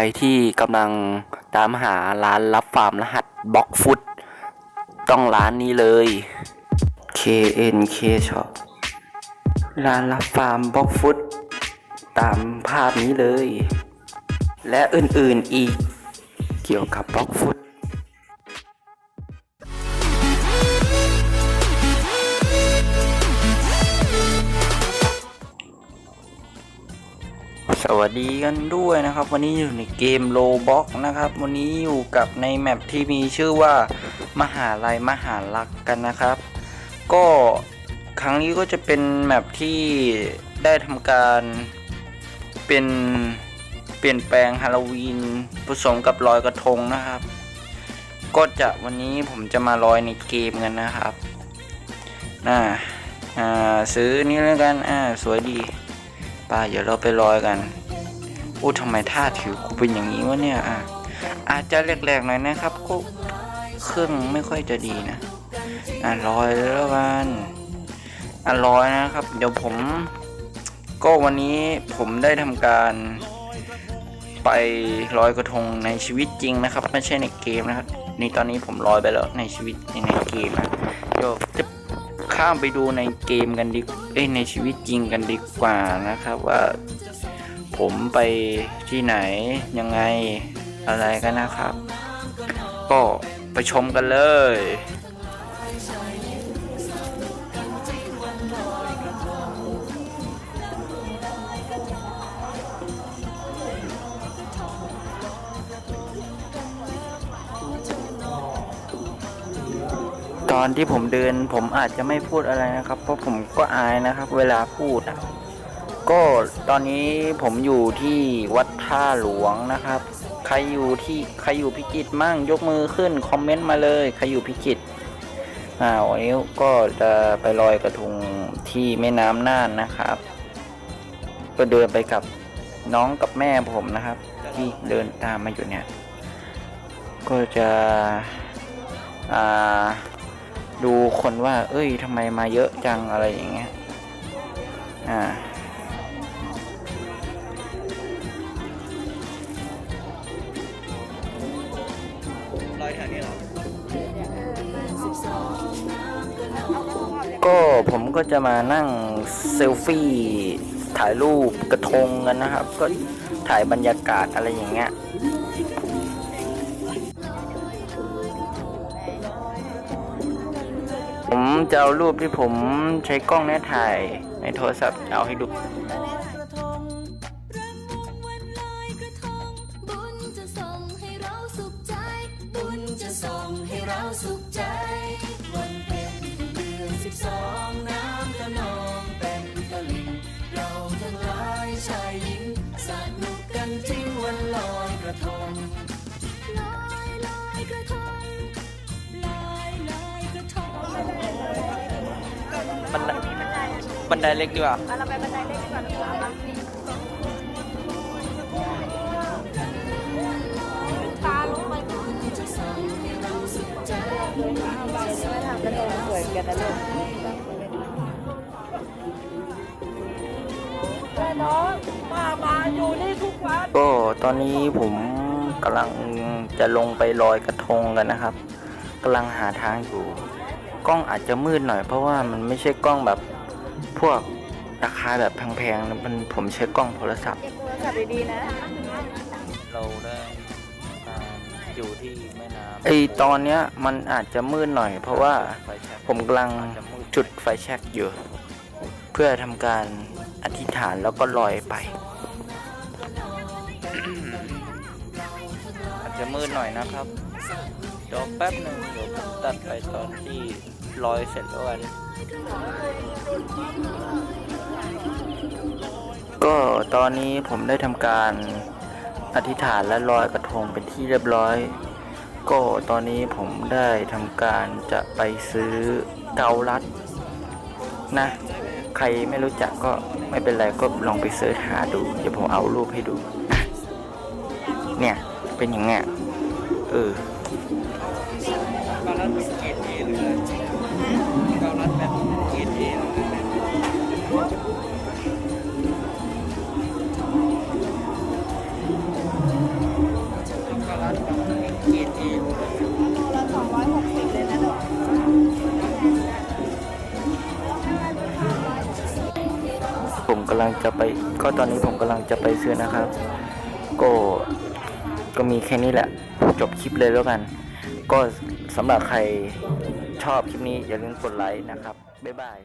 รที่กำลังตามหาร้านรับฟาร์มรหัสบล็อกฟุตต้องร้านนี้เลย KNK Shop ร้านรับฟาร์มบล็อกฟุตตามภาพนี้เลย และอื่นๆอีกเกี่ยวกับบล็อกฟุต วัสดีกันด้วยนะครับ วันนี้อยู่ในเกมโลบ็อกนะครับ วันนี้อยู่กับในแมปที่มีชื่อว่ามหาลัยมหาลักกันนะครับ ก็ครั้งนี้ก็จะเป็นแมปที่ได้ทำการเป็นเปลี่ยนแปลงฮาโลวีนผสมกับลอยกระทงนะครับ ก็จะวันนี้ผมจะมาลอยในเกมกันนะครับน่าซื้อนี่แล้วกันอ่าสวยดีไป้าเดี๋ยวเราไปลอยกัน โอ้ทำไมท่าถือกูเป็นอย่างนี้วะเนี่ยอะอาจจะแหลกๆหน่อยนะครับก็เครื่องไม่ค่อยจะดีนะอะลอยแล้วกันอะลอยนะครับ เดี๋ยวผม ก็วันนี้ผมได้ทำการ ไปลอยกระทงในชีวิตจริงนะครับ ไม่ใช่ในเกมนะครับนี่ตอนนี้ผมลอยไปแล้วในชีวิตในเกมนะเดี๋ยวจะข้ามไปดูในเกมกันดีเอ้ในชีวิตจริงกันดีกว่านะครับ ว่า ผมไปที่ไหนยังไงอะไรกันนะครับ ก็ไปชมกันเลยตอนที่ผมเดินผมอาจจะไม่พูดอะไรนะครับ เพราะผมก็อายนะครับ เวลาพูดอะ ก็ตอนนี้ผมอยู่ที่วัดท่าหลวงนะครับ ใครอยู่ที่ใครอยู่พิจิตรมั่งยกมือขึ้นคอมเมนต์มาเลยใครอยู่พิจิตรอ่าวันนี้ก็จะไปลอยกระทงที่แม่น้ำน่านนะครับ ก็เดินไปกับน้องกับแม่ผมนะครับ ที่เดินตามมาอยู่เนี่ย ก็จะอ่าดูคนว่า เอ้ยทำไมมาเยอะจังอะไรอย่างเงี้ยอ่า ลอยแถวนี้หรอก็ผมก็จะมานั่งเซลฟี่ถ่ายรูปกระทงกันนะครับ ก็ถ่ายบรรยากาศอะไรอย่างเงี้ยผมจะเอารูปที่ผมใช้กล้องเนี้ยถ่ายในโทรศัพท์เอาให้ดู ระทงลอยลอยกระทงลอยลอยกระทงบันไดบันไดเล็กดีกว่าเราไปบันไดเล็กดีกว่าลูกค้าตาลงไปก่อนจะส่งให้เราสุขใจบางทีไม่ทำกระทงสวยกันนะลูก กวันก็ตอนนี้ผมกำลังจะลงไปลอยกระทงกันนะครับกำลังหาทางอยู่ กล้องอาจจะมืดหน่อย เพราะว่ามันไม่ใช่กล้องแบบพวกราคาแบบแพงๆนะมันผมใช้กล้องโทรศัพท์เก็บโทรศัพท์ดีๆนะ เราได้อยู่ที่แม่น้ำไอตอนเนี้ยมันอาจจะมืดหน่อย เพราะว่าผมกำลังจุดไฟแช็กอยู่ เพื่อทำการอธิษฐานแล้วก็ลอยไป อาจจะมืดหน่อยนะครับเดี๋ยวแป๊บหนึ่งเดี๋ยวผมตัดไปตอนที่ลอยเสร็จแล้วกันก็ตอนนี้ผมได้ทำการอธิษฐานและลอยกระทงเป็นที่เรียบร้อย ก็ตอนนี้ผมได้ทำการจะไปซื้อเกาลัดนะ ใครไม่รู้จักก็ไม่เป็นไรก็ลองไปเสิร์ชหาดู เดี๋ยวผมเอารูปให้ดู เนี่ย เป็นอย่างเนี้ยเออเการัดเกรดเอเลยเการัดแบบเกรดเอการัดแบบเกรดเอเราสองร้อยหกสิบเลยนะลูกผมกำลังจะไป ก็ตอนนี้ผมกำลังจะไปซื้อนะครับ ก็ ก็มีแค่นี้แหละ จบคลิปเลยแล้วกัน ก็สำหรับใครชอบคลิปนี้อย่าลืมกดไลค์นะครับ บ๊ายบาย